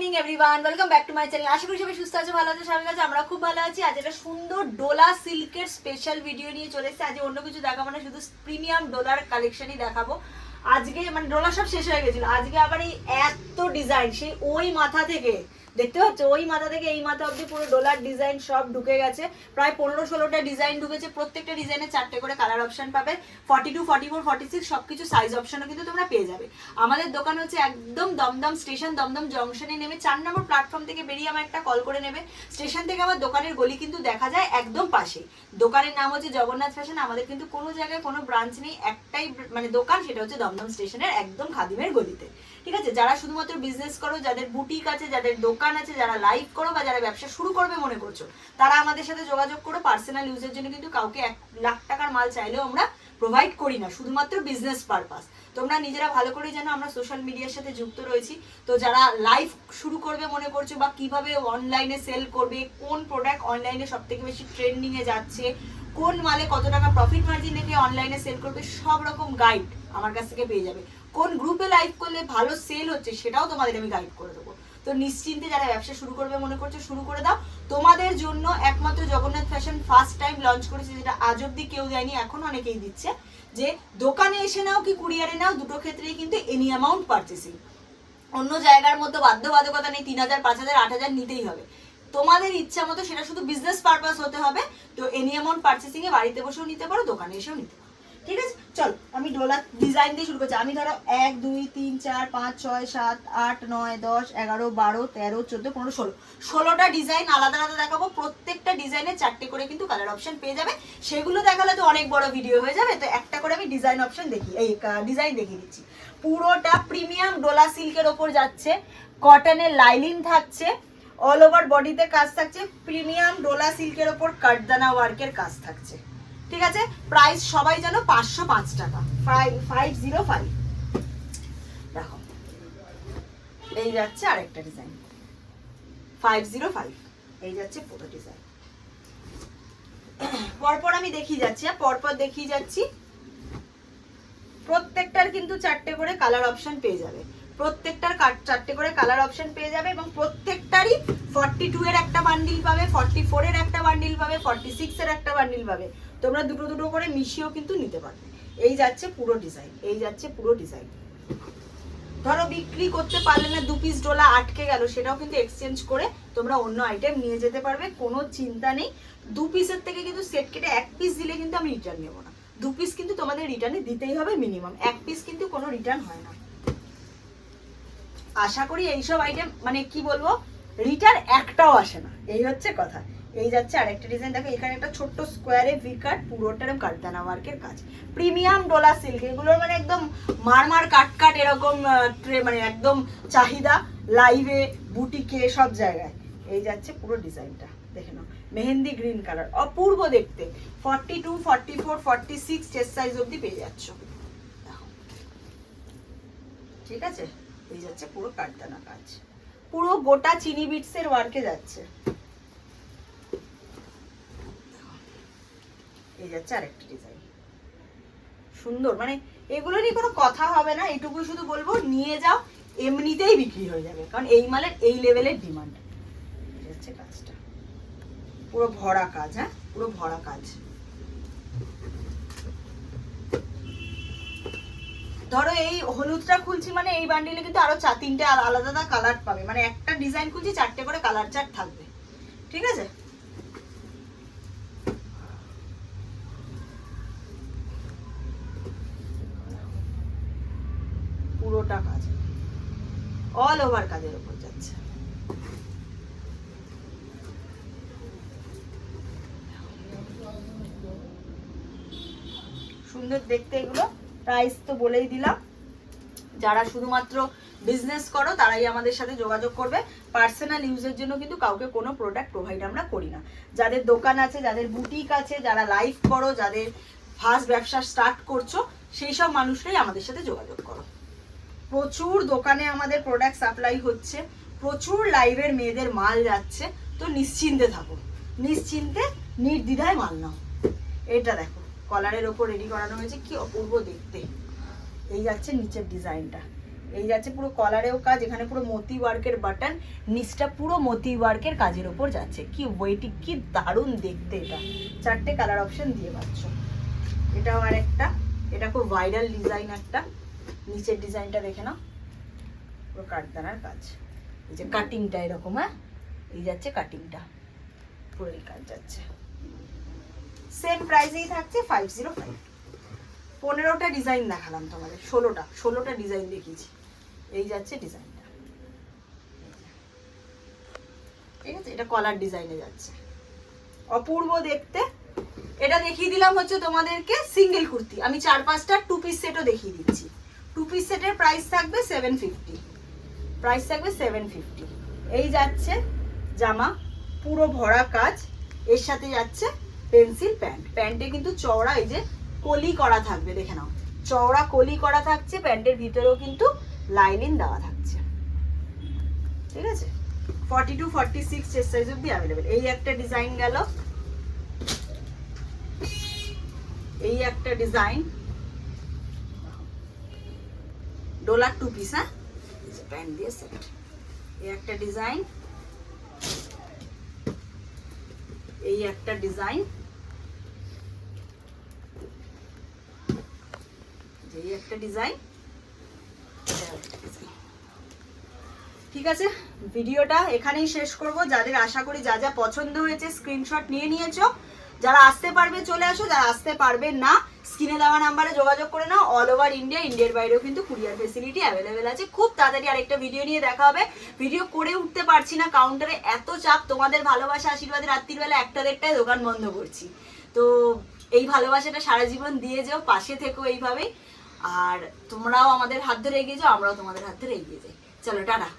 Evening everyone welcome back to my channel আশা করি সবাই সুস্থ আছে, ভালো আছে সবাই কাছে আমরা খুব ভালো আছি। আজ একটা সুন্দর ডোলা সিল্কের স্পেশাল ভিডিও নিয়ে চলে এসেছি। আজ অন্য কিছু দেখাবো না, শুধু প্রিমিয়াম ডোলার কালেকশনই দেখাবো। আজকে মানে ডোলা সব শেষ হয়ে গেছিল। আজকে আবার এই এত ডিজাইন সেই ওই মাথা থেকে দেখতে পাচ্ছ? ওই মাথা থেকে এই মাথা অব্দি পুরো ডোলার ডিজাইন সব ঢুকে গেছে। প্রায় পনেরো ষোলোটা ডিজাইন ঢুকেছে। প্রত্যেকটা ডিজাইনে চারটে করে কালার অপশন পাবে। Forty two forty four forty six সব কিছু সাইজ অপশনও কিন্তু তোমরা পেয়ে যাবে। আমাদের দোকান হচ্ছে একদম দমদম স্টেশন দমদম জংশনে নেমে চার নম্বর প্ল্যাটফর্ম থেকে বেরিয়ে আমার একটা কল করে নেবে। স্টেশন থেকে আমার দোকানের গলি কিন্তু দেখা যায় একদম পাশে দোকানের নাম হচ্ছে জগন্নাথ ফ্যাশন আমাদের কিন্তু কোনো জায়গায় কোনো ব্রাঞ্চ নেই। একটাই মানে দোকান, সেটা হচ্ছে দমদম স্টেশনের একদম খাদিমের গলিতে। ঠিক আছে? যারা শুধুমাত্র বিজনেস করো, যাদের বুটিক আছে, যাদের দোকান আছে, যারা লাইভ করো বা যারা ব্যবসা শুরু করবে মনে করছ, তারা আমাদের সাথে যোগাযোগ করো। পার্সোনাল ইউজের জন্য কিন্তু কাউকে এক লাখ টাকার মাল চাইলেও আমরা প্রোভাইড করি না, শুধুমাত্র বিজনেস পারপাস তোমরা নিজেরা ভালো করে জানো আমরা সোশ্যাল মিডিয়ার সাথে যুক্ত রয়েছি। তো যারা লাইভ শুরু করবে মনে করছ বা কীভাবে অনলাইনে সেল করবে, কোন প্রোডাক্ট অনলাইনে সব থেকে বেশি ট্রেন্ডিংয়ে যাচ্ছে, কোন মালে কত টাকা প্রফিট মার্জিন রেখে অনলাইনে সেল করবে, সব রকম গাইড আমার কাছ থেকে পেয়ে যাবে। কোন গ্রুপে লাইভ করলে ভালো সেল হচ্ছে সেটাও তোমাদের আমি গাইড করে দেবো। তো নিশ্চিন্তে যারা ব্যবসা শুরু করবে মনে করছ, শুরু করে দাও। তোমাদের Jagannath fashion first time launch করেছে, যেটা আজ অব্দি কেউ দেয়নি, এখন অনেকেই দিচ্ছে, যে দোকানে এসে নাও কি কুরিয়ারে নাও, দুটো ক্ষেত্রেই কিন্তু এনি অ্যামাউন্ট পারচেসিং অন্য জায়গার মতো বাধ্যবাধকতা নেই, তিন হাজার, পাঁচ হাজার, আট হাজার নিতেই হবে। তোমাদের ইচ্ছা মতো সেটা শুধু বিজনেস পারপাস হতে হবে, তো এনি অ্যামাউন্ট পারচেসিং এ বাড়িতে বসেও নিতে পারো, দোকানে এসেও নিতে পারো। ঠিক আছে? চল, আমি ডোলা ডিজাইন দিয়ে শুরু করছি। আমি ধরো এক, দুই, তিন, চার, পাঁচ, ছয়, সাত, আট, নয়, দশ, এগারো, বারো, তেরো, চোদ্দ, পনেরো, ষোলো। ষোলোটা ডিজাইন আলাদা আলাদা দেখাবো। প্রত্যেকটা ডিজাইনে চারটে করে কিন্তু কালার অপশন পেয়ে যাবে। সেগুলো দেখালে তো অনেক বড় ভিডিও হয়ে যাবে। তো একটা করে আমি ডিজাইন অপশন দেখি, এই ডিজাইন দেখিয়ে দিচ্ছি। পুরোটা প্রিমিয়াম ডোলা সিল্কের ওপর যাচ্ছে। কটনের লাইলিন থাকছে। অল ওভার বডিতে কাজ থাকছে। প্রিমিয়াম ডোলা সিল্কের ওপর কাটদানা ওয়ার্কের কাজ থাকছে। ঠিক আছে? প্রাইস সবাই যেন পাঁচশো পাঁচ টাকা। ফাইভ ফাইভ জিরো ফাইভ দেখো। এই যাচ্ছে আরেকটা ডিজাইন ফাইভ জিরো ফাইভ এই যাচ্ছে পুরো ডিজাইন পরপর আমি দেখিয়ে যাচ্ছি হ্যাঁ, পরপর দেখিয়ে যাচ্ছি। প্রত্যেকটার কিন্তু চারটে করে কালার অপশন পেয়ে যাবে। প্রত্যেকটার কাট- চারটে করে কালার অপশন পেয়ে যাবে এবং প্রত্যেকটারই ফর্টি টু এর একটা বান্ডিল পাবে ফর্টি ফোর এর একটা বান্ডিল পাবে ফর্টি সিক্স এর একটা বান্ডিল পাবে। তোমরা দুটো দুটো করে মিশিয়েও কিন্তু নিতে পারবে। এই যাচ্ছে পুরো ডিজাইন এই যাচ্ছে পুরো ডিজাইন ধরো বিক্রি করতে পারলে না দু পিস ডোলা আটকে গেল, সেটাও কিন্তু এক্সচেঞ্জ করে তোমরা অন্য আইটেম নিয়ে যেতে পারবে, কোনো চিন্তা নেই। দু পিসের থেকে কিন্তু সেট কেটে এক পিস দিলে কিন্তু আমি রিটার্ন নেব না। দু পিস কিন্তু তোমাদের রিটার্নে দিতেই হবে মিনিমাম এক পিস কিন্তু কোনো রিটার্ন হয় না। আশা করি এইসব আইটেম মানে কি বলব রিটার্ন একটাও আসে না, এই হচ্ছে কথা। এই যাচ্ছে আরেকটা ডিজাইন দেখো, এখানে একটা ছোট্ট স্কোয়ারে ভি কাট পুরোটার কাটদানা ওয়ার্কের কাজ। প্রিমিয়াম ডোলা সিল্ক এগুলোর মানে একদম মারমার কাট কাট এরকম মানে একদম চাহিদা লাইভে বুটিকে সব জায়গায়। এই যাচ্ছে পুরো ডিজাইনটা দেখে নাও। মেহেন্দি গ্রিন কালার অপূর্ব দেখতে। Forty two forty four forty six chest size অব্দি পেয়ে যাচ্ছ। ঠিক আছে? এই যাচ্ছে পুরো কাটদানা কাজ। পুরো গোটা চিনি বিটসের ওয়ার্কে যাচ্ছে। এই যাচ্ছে আরেকটা ডিজাইন সুন্দর মানে এগুলো নিয়ে কোনো কথা হবে না এটুকু শুধু বলব, নিয়ে যাও, এমনিতেই বিক্রি হয়ে যাবে, কারণ এই মালের এই লেভেলের ডিমান্ড হচ্ছে কাজটা। পুরো ভরা কাজ হ্যাঁ? পুরো ভরা কাজ। ধরো এই হলুদটা খুলছি মানে এই বান্ডিলে কিন্তু আরও চা তিনটে আল- আলাদা আলাদা কালার পাবে। মানে একটা ডিজাইন খুলছি, চারটে করে কালার চার্ট থাকবে। ঠিক আছে? পুরোটা কাজ অল ওভার কাজের উপর যাচ্ছে। সুন্দর দেখতে এগুলো। প্রাইস তো বলেই দিলাম। যারা শুধুমাত্র বিজনেস করো, তারাই আমাদের সাথে যোগাযোগ করবে। পার্সোনাল ইউজের জন্য কিন্তু কাউকে কোনো প্রোডাক্ট প্রোভাইড আমরা করি না। যাদের দোকান আছে, যাদের বুটিক আছে, যারা লাইভ করো, যাদের ফার্স্ট ব্যবসা স্টার্ট করছ, সেই সব মানুষরাই আমাদের সাথে যোগাযোগ করো। প্রচুর দোকানে আমাদের প্রোডাক্ট সাপ্লাই হচ্ছে, প্রচুর লাইভের মেয়েদের মাল যাচ্ছে, তো নিশ্চিন্তে থাকো। নিশ্চিন্তে, নির্দ্বিধায় মাল নাও। এটা দেখো কলারের ওপর রেডি করানো হয়েছে, কি অপূর্ব দেখতে। এই যাচ্ছে নিচের ডিজাইনটা এই যাচ্ছে পুরো কলারেও কাজ, এখানে পুরো মতি ওয়ার্কের বাটন নিচটা পুরো মতি ওয়ার্কের কাজের ওপর যাচ্ছে। কি ওয়েটি কি দারুণ দেখতে এটা। চারটে কালার অপশন দিয়ে পাচ্ছ। এটাও আর একটা এটা খুব ভাইরাল ডিজাইন একটা। নিচের ডিজাইনটা দেখে নাও। পুরো কাঠদানার কাজ। এই যে কাটিংটা এরকম হ্যাঁ? এই যাচ্ছে কাটিংটা পুরো এই কাজ যাচ্ছে। সেম প্রাইসেই থাকছে ফাইভ জিরো ফাইভ পনেরোটা ডিজাইন দেখালাম তোমাদের, ষোলোটা। ষোলোটা ডিজাইন দেখিয়েছি। এই যাচ্ছে ডিজাইনটা ঠিক আছে? এটা কলার ডিজাইনে যাচ্ছে। অপূর্ব দেখতে। এটা দেখিয়ে দিলাম হচ্ছে তোমাদেরকে সিঙ্গেল কুর্তি। আমি চার পাঁচটা টু পিস সেটও দেখিয়ে দিচ্ছি। পিস সেটের প্রাইস থাকবে সেভেন ফিফটি প্রাইস থাকবে সেভেন ফিফটি এই যাচ্ছে জামা, পুরো ভরা কাজ। এর সাথে যাচ্ছে পেন্সিল প্যান্ট প্যান্টে কিন্তু চওড়া, এই যে কলি করা থাকবে, দেখে নাও। চওড়া কলি করা থাকছে প্যান্টের ভিতরেও কিন্তু লাইনিং দেওয়া থাকছে। ঠিক আছে? Forty two forty six chest size অব্দি অ্যাভেলেবেল এই একটা ডিজাইন গেল। এই একটা ডিজাইন ডোলার টু পিস হ্যাঁ? প্যান্ট দিয়ে সেট এই একটা ডিজাইন। এই একটা ডিজাইন। এই একটা ডিজাইন। ঠিক আছে? ভিডিওটা এখানেই শেষ করব। যাদের আশা করি যা যা পছন্দ হয়েছে স্ক্রিনশট নিয়ে নিয়েছো। যারা আসতে পারবে, চলে আসো। যারা আসতে পারবে না, স্ক্রিনে দেওয়া নাম্বারে যোগাযোগ করে নাও। অল ওভার ইন্ডিয়া ইন্ডিয়ার বাইরেও কিন্তু কুরিয়ার ফেসিলিটি অ্যাভেলেবেল আছে। খুব তাড়াতাড়ি আরেকটা ভিডিও নিয়ে দেখা হবে। ভিডিও করে উঠতে পারছি না কাউন্টারে এত চাপ। তোমাদের ভালোবাসা আশীর্বাদে রাত্রিবেলা একটা দেড়টায় দোকান বন্ধ করছি। তো এই ভালোবাসাটা সারা জীবন দিয়ে যাও, পাশে থেকো এইভাবেই। আর তোমরাও আমাদের হাত ধরে এগিয়ে যাও, আমরাও তোমাদের হাত ধরে এগিয়ে যাই। চলো, টাটা।